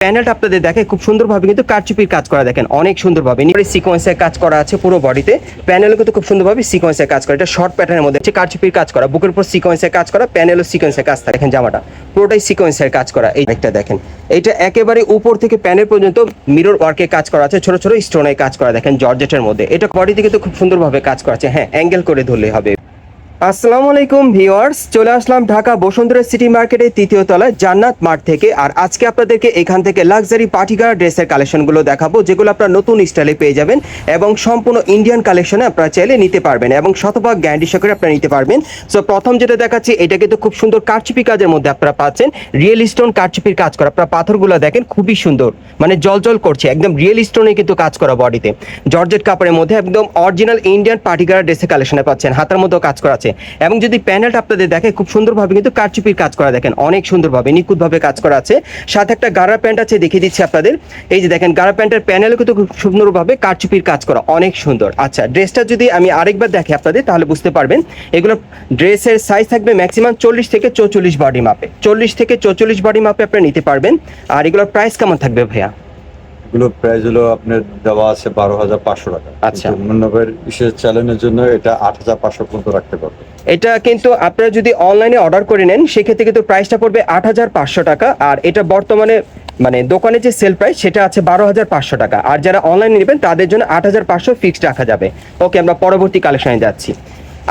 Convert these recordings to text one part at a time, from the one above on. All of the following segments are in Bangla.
প্যানেলটা আপনাদের দেখে খুব সুন্দরভাবে কিন্তু কারচুপির কাজ করা দেখেন, অনেক সুন্দরভাবে। সিকোয়েন্সের কাজ করা আছে পুরো বডিতে প্যানেলও কিন্তু খুব সুন্দরভাবে সিকোয়েন্সের কাজ করা। এটা শর্ট প্যাটার্নের মধ্যে হচ্ছে কারচুপির কাজ করা, বুকের উপর সিকোয়েন্সের কাজ করা প্যানেলও সিকোয়েন্সের কাজ থাকে। দেখেন জামাটা, পুরোটাই সিকোয়েন্সের কাজ করা। এই একটা দেখেন, এটা একেবারে উপর থেকে প্যানেল পর্যন্ত মিরর ওয়ার্কে কাজ করা আছে, ছোট ছোট স্টোনের কাজ করা দেখেন জর্জেটের মধ্যে। এটা বডিতে কিন্তু খুব সুন্দরভাবে কাজ করা আছে। হ্যাঁ অ্যাঙ্গেল করে ধরলে হবে। আসসালামু আলাইকুম ভিউয়ার্স, চলে আসলাম ঢাকা বসুন্ধরা সিটি মার্কেটের তৃতীয় তলায় জান্নাত মার্ট থেকে। আর আজকে আপনাদেরকে এখান থেকে লাক্সারি পার্টিকার ড্রেসের কালেকশনগুলো দেখাবো, যেগুলো আপনারা নতুন স্টাইলে পেয়ে যাবেন এবং সম্পূর্ণ ইন্ডিয়ান কালেকশনে আপনারা চাইলে নিতে পারবেন এবং শতভাগ গ্যারান্টি সহকারে আপনারা নিতে পারবেন। সো প্রথম যেটা দেখাচ্ছি, এটা কিন্তু খুব সুন্দর কারচুপি কাজের মধ্যে আপনারা পাচ্ছেন। রিয়েল স্টোন কারচুপির কাজ করা। আপনারা পাথরগুলো দেখেন, খুবই সুন্দর। মানে জল করছে, একদম রিয়েল স্টোনে কিন্তু কাজ করা বডিতে। জর্জেট কাপড়ের মধ্যে একদম অরিজিনাল ইন্ডিয়ান পার্টিকার ড্রেসের কালেকশনে পাচ্ছেন, হাতার মধ্যেও কাজ করা আছে। এবং যদি প্যানেলটা আপনাদের দেখে, খুব সুন্দরভাবে কিন্তু কারচুপির কাজ করা দেখেন, অনেক সুন্দরভাবে, নিখুঁতভাবে কাজ করা আছে। সাথে একটা গাড়া প্যান্ট আছে, দেখিয়ে দিচ্ছি আপনাদের। এই যে দেখেন গাড়া প্যান্টের প্যানেলও কিন্তু খুব সুন্দরভাবে কারচুপির কাজ করা, অনেক সুন্দর। আচ্ছা ড্রেসটা যদি আমি আরেকবার দেখি আপনাদের, তাহলে বুঝতে পারবেন, এগুলো ড্রেসের সাইজ থাকবে ম্যাক্সিমাম চল্লিশ থেকে চৌচল্লিশ বডি মাপে চল্লিশ থেকে চৌচল্লিশ বডি মাপে আপনারা নিতে পারবেন। আর এগুলোর প্রাইস কেমন থাকবে ভাইয়া? এগুলো প্রাইস হলো আপনার দেওয়া আছে বারো হাজার পাঁচশো টাকা। আচ্ছা। মুন্নবের বিশেষ চ্যালেঞ্জের জন্য এটা আট হাজার পাঁচশো পর্যন্ত রাখতে পারবে। এটা কিন্তু আপনারা যদি অনলাইনে অর্ডার করে নেন সেক্ষেত্রে কিন্তু প্রাইসটা পড়বে আট হাজার পাঁচশো টাকা। আর এটা বর্তমানে মানে দোকানে যে সেল প্রাইস সেটা আছে বারো হাজার পাঁচশো টাকা। আর যারা অনলাইনে নেবেন তাদের জন্য আট হাজার পাঁচশো ফিক্সড রাখা যাবে। ওকে আমরা পরবর্তী কালেকশনে যাচ্ছি।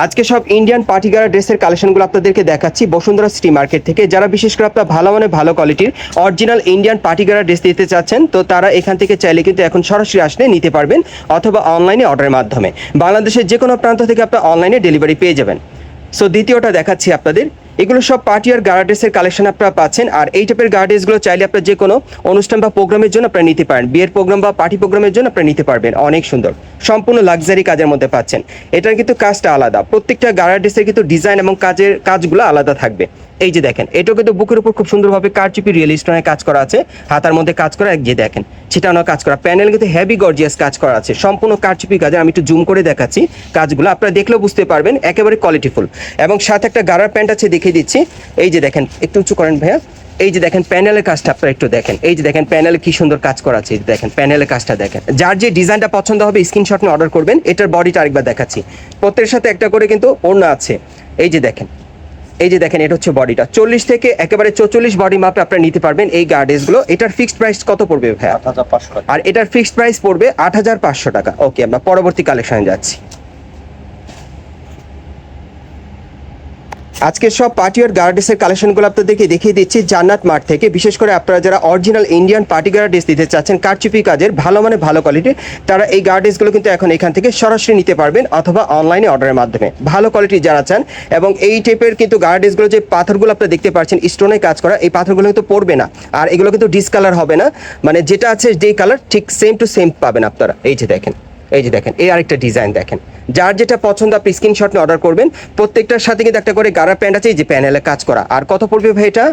আজকে সব ইন্ডিয়ান পার্টিগারা ড্রেসের কালেকশনগুলো আপনাদেরকে দেখাচ্ছি বসুন্ধরা সিটি মার্কেট থেকে। যারা বিশেষ করে আপনার ভালো মানে ভালো কোয়ালিটির অরিজিনাল ইন্ডিয়ান পার্টিগারা ড্রেস দিতে চাচ্ছেন, তো তারা এখান থেকে চাইলে কিন্তু এখন সরাসরি আসলে নিতে পারবেন অথবা অনলাইনে অর্ডারের মাধ্যমে। বাংলাদেশের যে কোনো প্রান্ত থেকে আপনার অনলাইনে ডেলিভারি পেয়ে যাবেন। সো দ্বিতীয়টা দেখাচ্ছি আপনাদের। এগুলো সব পার্টি আর গার্ডেসের কালেকশন আপনারা পাচ্ছেন। আর এই টাইপের গার্ডেসগুলো চাইলে আপনার যে কোনো অনুষ্ঠান বা প্রোগ্রামের জন্য আপনারা নিতে পারেন। বিয়ের প্রোগ্রাম বা পার্টি প্রোগ্রামের জন্য আপনারা নিতে পারবেন। অনেক সুন্দর। সম্পূর্ণ লাক্সারি কাজের মধ্যে পাচ্ছেন। এটার কিন্তু কাজটা আলাদা। প্রত্যেকটা গার্ডেসের কিন্তু ডিজাইন এবং কাজের কাজগুলো আলাদা থাকবে। এই যে দেখেন, এটাও কিন্তু বুকের উপর খুব সুন্দরভাবে কারচুপি রিয়েল স্টোনের কাজ করা আছে। হাতার মধ্যে কাজ করা এক যে দেখেন, ছিটানো কাজ করা। প্যানেল কিন্তু হেভি গর্জিয়াস কাজ করা আছে। সম্পূর্ণ কারচুপি কাজে আমি একটু জুম করে দেখাচ্ছি কাজগুলো। আপনারা দেখলেও বুঝতে পারবেন, একেবারে কোয়ালিটিফুল এবং সাথে একটা গারার প্যান্ট আছে দেখিয়ে দিচ্ছি। এই যে দেখেন একটু উঁচু করেন ভাইয়া। এই যে দেখেন প্যানেলের কাজটা আপনারা একটু দেখেন। এই যে দেখেন প্যানেলে কি সুন্দর কাজ করা আছে। দেখেন প্যানেলের কাজটা দেখেন। যার যে ডিজাইনটা পছন্দ হবে স্ক্রিনশট নিয়ে অর্ডার করবেন। এটার বডিটা আরেকবার দেখাচ্ছি। প্রত্যেকের সাথে একটা করে কিন্তু ওড়না আছে। এই যে দেখেন এই যে দেখেন এটা হচ্ছে বডিটা। চল্লিশ থেকে একেবারে চৌচল্লিশ বডি মাপে আপনারা নিতে পারবেন এই গার্ডেসগুলো এটার ফিক্সড প্রাইস কত পড়বে ভাইয়া? আট হাজার পাঁচশো টাকা। আর এটার ফিক্সড প্রাইস পড়বে আট হাজার পাঁচশো টাকা। ওকে আমরা পরবর্তী কালেকশনে যাচ্ছি। আজকে সব পার্টি পার্টিয়ার গার্ডেসের কালেকশনগুলো আপনাদেরকে দেখিয়ে দিচ্ছি জান্নাত মার্ট থেকে। বিশেষ করে আপনারা যারা অরিজিনাল ইন্ডিয়ান পার্টি গার্ডেস দিতে চাচ্ছেন, কারচুপি কাজের, ভালো মানে ভালো কোয়ালিটির তারা এই গার্ডেসগুলো কিন্তু এখন এখান থেকে সরাসরি নিতে পারবেন অথবা অনলাইনে অর্ডারের মাধ্যমে। ভালো কোয়ালিটির যারা চান এবং এই টাইপের কিন্তু গার্ডেসগুলো যে পাথরগুলো আপনারা দেখতে পাচ্ছেন স্টোনে কাজ করা, এই পাথরগুলো কিন্তু পড়বে না। আর এগুলো কিন্তু ডিসকালার হবে না। মানে যেটা আছে যেই কালার ঠিক সেম টু সেম পাবেন আপনারা। এই যে দেখেন। এই যে দেখেন এই আরেকটা ডিজাইন দেখেন। যার যেটা পছন্দ আপনি স্ক্রিনশট নিয়ে অর্ডার করবেন। প্রত্যেকটার সাথে কিন্তু একটা করে গাড়া প্যান্ট আছে এই যে প্যানেলে কাজ করা। আর কত পড়বে ভাই এটা?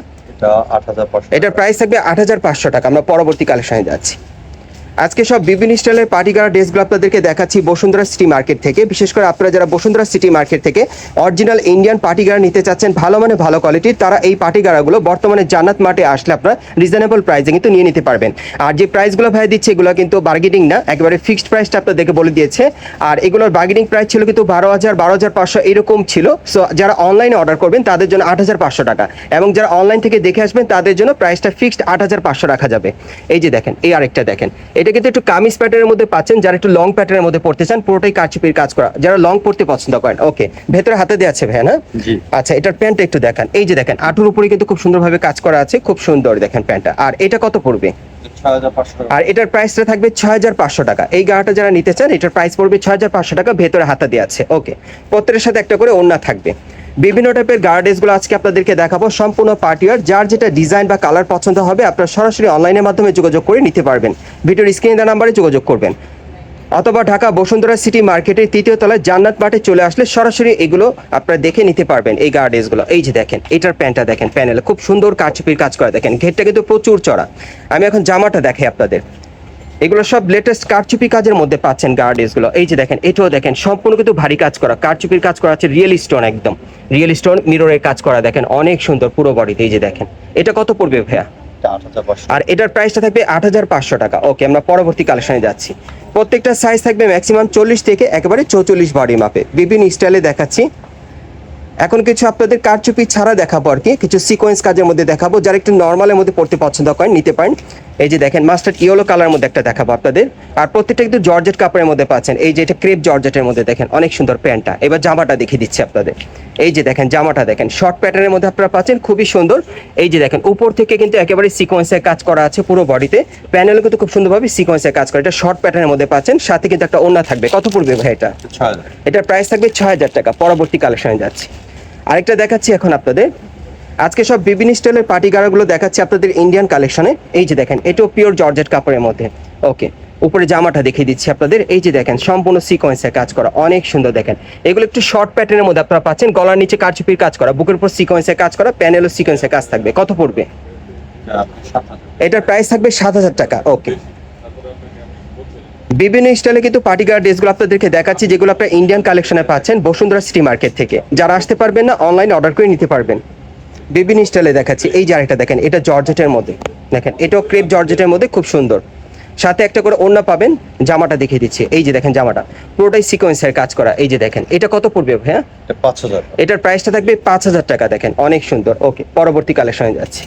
এটার প্রাইস থাকবে আট হাজার পাঁচশো টাকা। আমরা পরবর্তী কালেকশনে যাচ্ছি। আজকে সব বিভিন্ন স্টাইলের পার্টি গাড়া ড্রেসগুলো আপনাদেরকে দেখাচ্ছি বসুন্ধরা সিটি মার্কেট থেকে। বিশেষ করে আপনারা যারা বসুন্ধরা সিটি মার্কেট থেকে অরিজিনাল ইন্ডিয়ান পার্টি গাড়া নিতে চাচ্ছেন, ভালো মানে ভালো কোয়ালিটির তারা এই পার্টি গাড়াগুলো বর্তমানে জান্নাত মার্টে আসলে আপনারা রিজনেবল প্রাইসে কিন্তু নিয়ে নিতে পারবেন। আর যে প্রাইসগুলো ভাই দিচ্ছে, এগুলো কিন্তু বার্গেনিং না, একেবারে ফিক্সড প্রাইসটা আপনাদেরকে বলে দিয়েছে। আর এগুলোর বার্গেনিং প্রাইস ছিল কিন্তু বারো হাজার বারো হাজার পাঁচশো এরকম ছিল। সো যারা অনলাইনে অর্ডার করবেন, তাদের জন্য আট হাজার পাঁচশো টাকা। এবং যারা অনলাইন থেকে দেখে আসবেন, তাদের জন্য প্রাইসটা ফিক্সড আট হাজার পাঁচশো রাখা যাবে। এই যে দেখেন, এই আরেকটা দেখেন। এটা কিন্তু একটু কামিজ প্যাটার্নের মধ্যে পাচ্ছেন যারা একটু লং প্যাটার্নের মধ্যে পড়তে চান পুরোটাই কারচুপির কাজ করা। যারা লং পড়তে পছন্দ করেন ওকে ভেতরে হাতে দেওয়া আছে ভাই না? আচ্ছা এটার প্যান্টটা একটু দেখান। এই যে দেখেন আটুর উপরে কিন্তু খুব সুন্দরভাবে কাজ করা আছে খুব সুন্দর দেখেন প্যান্টটা। আর এটা কত পড়বে? আর এটার প্রাইসটা থাকবে ছয় হাজার পাঁচশো টাকা। এই গাড়াটা যারা নিতে চান এটার প্রাইস পড়বে ছয় হাজার পাঁচশো টাকা ভেতরে হাতা দিয়ে আছে ওকে প্রত্যেকের সাথে একটা করে ওড়না থাকবে। বিভিন্ন টাইপের গার্ডেসগুলো আজকে আপনাদেরকে দেখাবো। সম্পূর্ণ পার্টিয়ার যার যেটা ডিজাইন বা কালার পছন্দ হবে, আপনারা সরাসরি অনলাইনের মাধ্যমে যোগাযোগ করে নিতে পারবেন। ভিডিওর স্ক্রিনে দেওয়া নাম্বারে যোগাযোগ করবেন। অথবা ঢাকা বসুন্ধরা সিটি মার্কেটের তৃতীয় তলায় জান্নাত মাঠে চলে আসলে সরাসরি এগুলো আপনারা দেখে নিতে পারবেন, এই গার্ডেসগুলো এই যে দেখেন, এটার প্যান্টটা দেখেন, প্যানেলে খুব সুন্দর কারচুপির কাজ করা দেখেন, ঘেরটা কিন্তু প্রচুর চড়া। আমি এখন জামাটা দেখাই আপনাদের। এগুলো সব লেটেস্ট কারচুপি কাজের মধ্যে পাচ্ছেন গার্ডেসগুলো এই যে দেখেন এটাও দেখেন সম্পূর্ণ কিন্তু ভারী কাজ করা। কারচুপির কাজ করা আছে রিয়েল স্টোন একদম। রিয়েল স্টোন মিররের কাজ করা দেখেন অনেক সুন্দর পুরো বডিতে এই যে দেখেন। এটা কত পড়বে ভাইয়া? আর এটার প্রাইসটা থাকবে আট হাজার পাঁচশো টাকা। ওকে আমরা পরবর্তী কালেকশনে যাচ্ছি। প্রত্যেকটা সাইজ থাকবে ম্যাক্সিমাম চল্লিশ থেকে একেবারে চৌচল্লিশ বডি মাপে বিভিন্ন স্টাইলে দেখাচ্ছি। এখন কিছু আপনাদের কারচুপি ছাড়া দেখাবো আর কি। কিছু সিকোয়েন্স কাজের মধ্যে দেখাবো। যারা একটু নর্মালের মধ্যে পড়তে পছন্দ করেন নিতে পারেন। এই যে দেখেন মাস্টার্ড ইয়েলো কালার মধ্যে একটা দেখাবো আপনাদের। আর প্রত্যেকটা কিন্তু জর্জেট কাপড়ের মধ্যে পাচ্ছেন। এই যে এটা ক্রেপ জর্জেটের মধ্যে দেখেন অনেক সুন্দর প্যান্টটা। এবার জামাটা দেখিয়ে দিচ্ছি আপনাদের। এই যে দেখেন জামাটা দেখেন শর্ট প্যাটার্নের মধ্যে আপনারা পাচ্ছেন খুবই সুন্দর। এই যে দেখেন উপর থেকে কিন্তু একেবারে সিকোয়েন্সের কাজ করা আছে পুরো বডিতে প্যানেলও কিন্তু খুব সুন্দরভাবে সিকোয়েন্সের কাজ করা। এটা শর্ট প্যাটার্নের মধ্যে পাচ্ছেন সাথে কিন্তু একটা ওড়না থাকবে। কত পড়বে ভাই এটা? এটার প্রাইস থাকবে ছয় হাজার টাকা। পরবর্তী কালেকশনে যাচ্ছি। আরেকটা দেখাচ্ছি এখন আপনাদের। আজকে সব বিভিন্ন স্টাইলের পার্টি গাড়াগুলো দেখাচ্ছি আপনাদের ইন্ডিয়ান কালেকশনে এই যে দেখেন এটাও পিওর জর্জেট কাপড়ের মধ্যে। ওকে উপরে জামাটা দেখিয়ে দিচ্ছি আপনাদের। এই যে দেখেন, সম্পূর্ণ সিকোয়েন্সের কাজ করা, অনেক সুন্দর দেখেন। এগুলো একটু শর্ট প্যাটার্নের মধ্যে আপনারা পাচ্ছেন। গলার নিচে কারচুপির কাজ করা, বুকের উপর সিকোয়েন্সের কাজ করা প্যানেলও সিকোয়েন্সের কাজ থাকবে। কত পড়বে? এটার প্রাইস থাকবে সাত হাজার টাকা। ওকে বিভিন্ন স্টাইলে কিন্তু পার্টি গার্ড ড্রেসগুলো আপনাদেরকে দেখাচ্ছি, যেগুলো আপনারা ইন্ডিয়ান কালেকশনে পাচ্ছেন বসুন্ধরা সিটি মার্কেট থেকে। যারা আসতে পারবেন না অনলাইনে অর্ডার করে নিতে পারবেন। বিভিন্ন স্টাইলে দেখাচ্ছি। এই যে আরেকটা দেখেন এটা জর্জেটের মধ্যে। দেখেন এটাও ক্রেপ জর্জেটের মধ্যে খুব সুন্দর। সাথে একটা করে ওড়না পাবেন জামাটা দেখিয়ে দিচ্ছি। এই যে দেখেন জামাটা পুরোটাই সিকোয়েন্সের কাজ করা। এই যে দেখেন এটা কত পড়বে হ্যাঁ এটা পাঁচ হাজার। এটার প্রাইসটা থাকবে পাঁচ হাজার টাকা দেখেন অনেক সুন্দর। ওকে পরবর্তী কালেকশনে যাচ্ছি।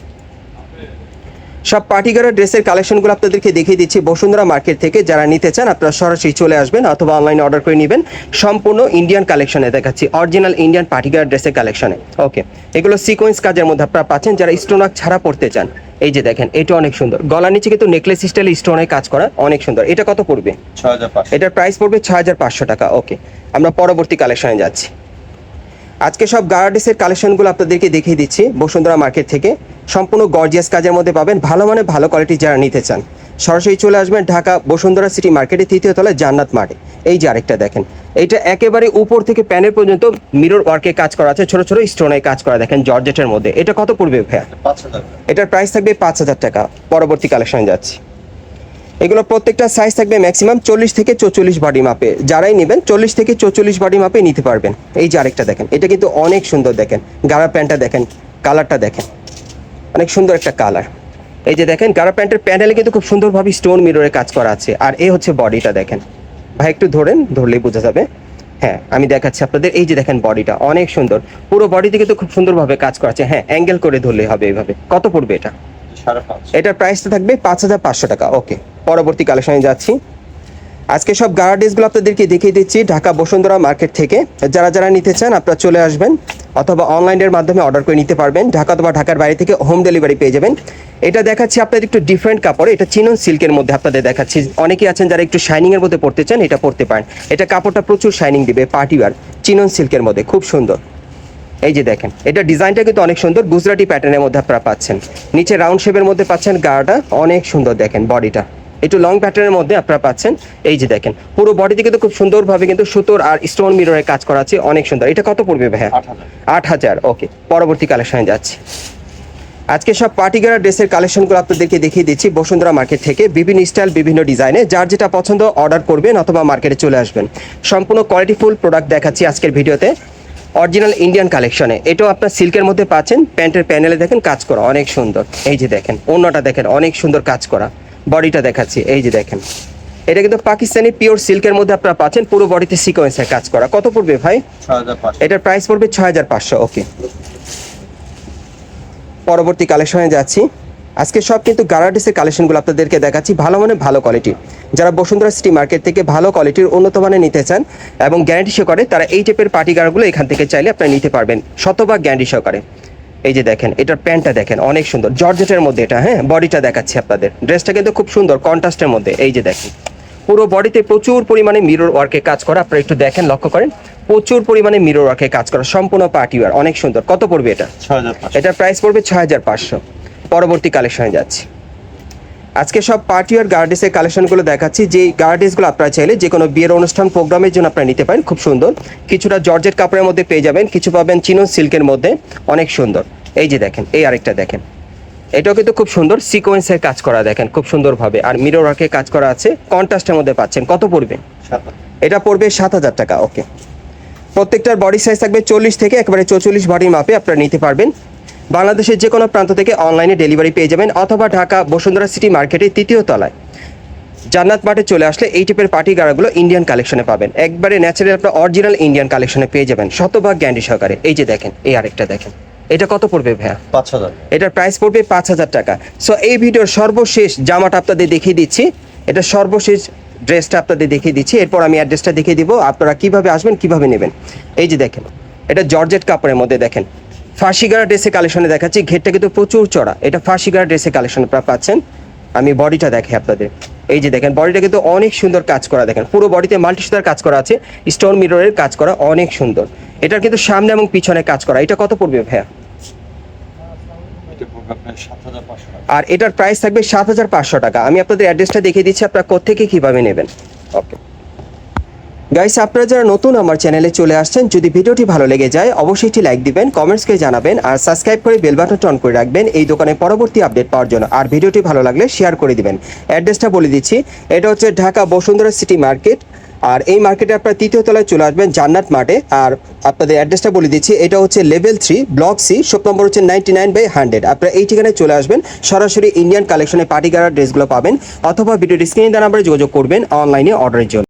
সব পার্টিগারের ড্রেসের কালেকশনগুলো আপনাদেরকে দেখিয়ে দিচ্ছি বসুন্ধরা মার্কেট থেকে। যারা নিতে চান আপনারা সরাসরি চলে আসবেন অথবা অনলাইনে অর্ডার করে নেবেন। সম্পূর্ণ ইন্ডিয়ান কালেকশনে দেখাচ্ছি অরিজিনাল ইন্ডিয়ান পার্টিগার ড্রেসের কালেকশনে ওকে এগুলো সিকোয়েন্স কাজের মধ্যে আপনারা পাচ্ছেন। যারা স্টোনাক ছাড়া পড়তে চান এই যে দেখেন এটা অনেক সুন্দর। গলার নিচে কিন্তু নেকলেস স্টাইলে স্টোনের কাজ করা অনেক সুন্দর। এটা কত পড়বে? এটার প্রাইস পড়বে ছয় হাজার পাঁচশো টাকা। ওকে আমরা পরবর্তী কালেকশনে যাচ্ছি। আজকে সব গার্ডিসের কালেকশনগুলো আপনাদেরকে দেখিয়ে দিচ্ছি বসুন্ধরা মার্কেট থেকে। সম্পূর্ণ গর্জিয়াস কাজের মধ্যে পাবেন ভালো মানে ভালো কোয়ালিটি যারা নিতে চান। সরাসরি চলে আসবেন ঢাকা বসুন্ধরা সিটি মার্কেটে তৃতীয় তলায় জান্নাত মার্টে এই যে আরেকটা দেখেন এইটা একেবারে উপর থেকে প্যানের পর্যন্ত মিরর ওয়ার্কে কাজ করা আছে ছোট ছোট স্টোনে কাজ করা দেখেন জর্জেটের মধ্যে। এটা কত পড়বে ভাইয়া? এটা এটার প্রাইস থাকবে পাঁচ হাজার টাকা। পরবর্তী কালেকশনে যাচ্ছি। এগুলো প্রত্যেকটা সাইজ থাকবে ম্যাক্সিমাম চল্লিশ থেকে চৌচল্লিশ বডি মাপে যারাই নেবেন চল্লিশ থেকে চৌচল্লিশ বডি মাপে নিতে পারবেন। এই যে আরেকটা দেখেন, এটা কিন্তু অনেক সুন্দর দেখেন। গাড়া প্যান্টটা দেখেন কালারটা দেখেন। অনেক সুন্দর একটা কালার এই যে দেখেন, গাড়া প্যান্টের প্যানেলে কিন্তু খুব সুন্দরভাবে স্টোন মিররে কাজ করা আছে। আর এ হচ্ছে বডিটা দেখেন। ভাই, একটু ধরেন, ধরলেই বোঝা যাবে। হ্যাঁ আমি দেখাচ্ছি আপনাদের। এই যে দেখেন বডিটা অনেক সুন্দর। পুরো বডিতে কিন্তু খুব সুন্দরভাবে কাজ করা আছে। হ্যাঁ অ্যাঙ্গেল করে ধরলে হবে এইভাবে। কত পড়বে এটা? এটার প্রাইসটা থাকবে পাঁচ হাজার পাঁচশো টাকা। ওকে পরবর্তী কালেকশনে যাচ্ছি। আজকে সব গার্ডেসগুলো আপনাদেরকে দেখিয়ে দিচ্ছি ঢাকা বসুন্ধরা মার্কেট থেকে। যারা যারা নিতে চান আপনারা চলে আসবেন অথবা অনলাইনের মাধ্যমে অর্ডার করে নিতে পারবেন। ঢাকা অথবা ঢাকার বাইরে থেকে হোম ডেলিভারি পেয়ে যাবেন। এটা দেখাচ্ছি আপনাদের একটু ডিফারেন্ট কাপড়। এটা চিনন সিল্কের মধ্যে আপনাদের দেখাচ্ছি। অনেকেই আছেন যারা একটু শাইনিং এর মধ্যে পড়তে চান, এটা পড়তে পারেন। এটা কাপড়টা প্রচুর শাইনিং দিবে পার্টি ওয়ার চিনন সিল্কের মধ্যে। খুব সুন্দর। এই যে দেখেন এটা ডিজাইনটা কিন্তু অনেক সুন্দর গুজরাটি প্যাটার্নের মধ্যে আপনারা পাচ্ছেন। নিচে রাউন্ড শেপের মধ্যে পাচ্ছেন গাটা অনেক সুন্দর দেখেন বডিটা একটু লং প্যাটার্নের মধ্যে আপনারা পাচ্ছেন এই যে দেখেন পুরো বডিতে কিন্তু খুব সুন্দরভাবে কিন্তু সুতোর আর স্টোন মিররের কাজ করা আছে অনেক সুন্দর। এটা কত পড়বে ভাইয়া? আট হাজার। ওকে পরবর্তী কালেকশনে যাচ্ছি। আজকে সব পার্টিগারা ড্রেসের কালেকশনগুলো আপনাদেরকে দেখিয়ে দিচ্ছি বসুন্ধরা মার্কেট থেকে বিভিন্ন স্টাইল বিভিন্ন ডিজাইনে যার যেটা পছন্দ অর্ডার করবেন অথবা মার্কেটে চলে আসবেন। সম্পূর্ণ কোয়ালিটিফুল প্রোডাক্ট দেখাচ্ছি আজকের ভিডিওতে। অরিজিনাল ইন্ডিয়ান কালেকশনে এটাও আপনার সিল্কের মধ্যে পাচ্ছেন প্যান্টের প্যানেলে দেখেন কাজ করা অনেক সুন্দর। এই যে দেখেন অন্যটা দেখেন অনেক সুন্দর কাজ করা। বডিটা দেখাচ্ছি এই যে দেখেন। এটা কিন্তু পাকিস্তানি পিওর সিল্কের মধ্যে আপনারা পাচ্ছেন পুরো বডিতে সিকোয়েন্সের কাজ করা। কত পড়বে ভাই? এটার প্রাইস পড়বে ছয় হাজার পাঁচশো ওকে পরবর্তী কালেকশনে যাচ্ছি। আজকে সব কিন্তু গারাডিসের কালেকশনগুলো আপনাদেরকে দেখাচ্ছি ভালো মানে ভালো কোয়ালিটি যারা বসুন্ধরা সিটি মার্কেট থেকে ভালো কোয়ালিটির উন্নত মানের নিতে চান এবং গ্যারান্টি সহকারে তারা এই টাইপের পার্টি গারগুলো এখান থেকে চাইলে আপনারা নিতে পারবেন শতভাগ গ্যারান্টি সহকারে এই যে দেখেন এটার প্যান্টটা দেখেন অনেক সুন্দর। জর্জেটের মধ্যে এটা হ্যাঁ বডিটা দেখাচ্ছি আপনাদের। ড্রেসটা কিন্তু খুব সুন্দর কন্ট্রাস্টের মধ্যে। এই যে দেখেন পুরো বডিতে প্রচুর পরিমাণে মিরর ওয়ার্কে কাজ করা আপনারা একটু দেখেন লক্ষ্য করেন প্রচুর পরিমাণে মিরর ওয়ার্কে কাজ করা সম্পূর্ণ পার্টি ওয়ার অনেক সুন্দর। কত পড়বে এটা? এটার প্রাইস পড়বে ছয় হাজার পাঁচশো। পরবর্তী কালেকশনে যাচ্ছি। আজকে সব পার্টি আর গার্ডেসের কালেকশনগুলো দেখাচ্ছি। যে গার্ডেসগুলো আপনারা চাইলে যে কোনো বিয়ের অনুষ্ঠান প্রোগ্রামের জন্য আপনারা নিতে পারেন খুব সুন্দর। কিছুটা জর্জেট কাপড়ের মধ্যে পেয়ে যাবেন কিছু পাবেন চিনন সিল্কের মধ্যে অনেক সুন্দর। এই যে দেখেন এই আরেকটা দেখেন। এটাও কিন্তু খুব সুন্দর সিকোয়েন্সের কাজ করা দেখেন খুব সুন্দরভাবে। আর মিরর ওয়ার্কে কাজ করা আছে কন্ট্রাস্টের মধ্যে পাচ্ছেন। কত পড়বে? এটা পড়বে সাত হাজার টাকা ওকে প্রত্যেকটার বডি সাইজ থাকবে চল্লিশ থেকে একেবারে চৌচল্লিশ বডি মাপে আপনারা নিতে পারবেন। বাংলাদেশের যে কোনো প্রান্ত থেকে অনলাইনে ডেলিভারি পেয়ে যাবেন অথবা ঢাকা বসুন্ধরা সিটি মার্কেটের তৃতীয় তলায়। জান্নাত মাঠে চলে আসলে এই টাইপের পার্টি গাড়াগুলো ইন্ডিয়ান কালেকশনে পাবেন। একবারে ন্যাচারাল আপনার অরিজিনাল ইন্ডিয়ান কালেকশনে পেয়ে যাবেন। শতভাগ গ্যান্ডি সহকারে। এই যে দেখেন এই আরেকটা দেখেন। এটা কত পড়বে ভাইয়া? পাঁচ হাজার। এটার প্রাইস পড়বে পাঁচ হাজার টাকা। সো এই ভিডিওর সর্বশেষ জামাটা আপনাদের দেখিয়ে দিচ্ছি। এটা সর্বশেষ ড্রেসটা আপনাদের দেখিয়ে দিচ্ছি। এরপর আমি অ্যাড্রেসটা দেখিয়ে দিব। আপনারা কীভাবে আসবেন কীভাবে নেবেন। এই যে দেখেন এটা জর্জেট কাপড়ের মধ্যে দেখেন। ফাঁসিগারা ড্রেসে কালেকশনে দেখাচ্ছি। ঘেরটা কিন্তু প্রচুর চড়া। এটা ফাঁসিগারা ড্রেসে কালেকশন আপনারা পাচ্ছেন। আমি বডিটা দেখে আপনাদের। এই যে দেখেন বডিটা কিন্তু অনেক সুন্দর কাজ করা। দেখেন পুরো বডিতে মাল্টি সুতার কাজ করা আছে। স্টোন মিররের কাজ করা অনেক সুন্দর। এটার কিন্তু সামনে এবং পিছনে কাজ করা। এটা কত পড়বে ভাইয়া? আর এটার প্রাইস থাকবে সাত হাজার পাঁচশো টাকা। আমি আপনাদের অ্যাড্রেসটা দেখিয়ে দিচ্ছি। আপনারা কোথেকে কীভাবে নেবেন? ওকে গাইস আপনারা যারা নতুন আমার চ্যানেলে চলে আসছেন, যদি ভিডিওটি ভালো লেগে যায়, অবশ্যই একটি লাইক দিবেন কমেন্টস করে জানাবেন, আর সাবস্ক্রাইব করে বেল বাটনটা অন করে রাখবেন, এই দোকানে পরবর্তী আপডেট পাওয়ার জন্য। আর ভিডিওটি ভালো লাগলে শেয়ার করে দিবেন। অ্যাড্রেসটা বলে দিচ্ছি, এটা হচ্ছে ঢাকা বসুন্ধরা সিটি মার্কেট আর এই মার্কেটে আপনারা তৃতীয় তলায় চলে আসবেন, জান্নাত মার্টে আর আপনাদের অ্যাড্রেসটা বলে দিচ্ছি, এটা হচ্ছে level three block C shop number হচ্ছে নাইনটি নাইন বাই হান্ড্রেড আপনারা এই ঠিকানায় চলে আসবেন, সরাসরি ইন্ডিয়ান কালেকশনে পার্টি গাড়ার ড্রেসগুলো পাবেন, অথবা ভিডিও স্ক্রিনে দেওয়া নাম্বারে যোগাযোগ করবেন অনলাইনে অর্ডারের জন্য।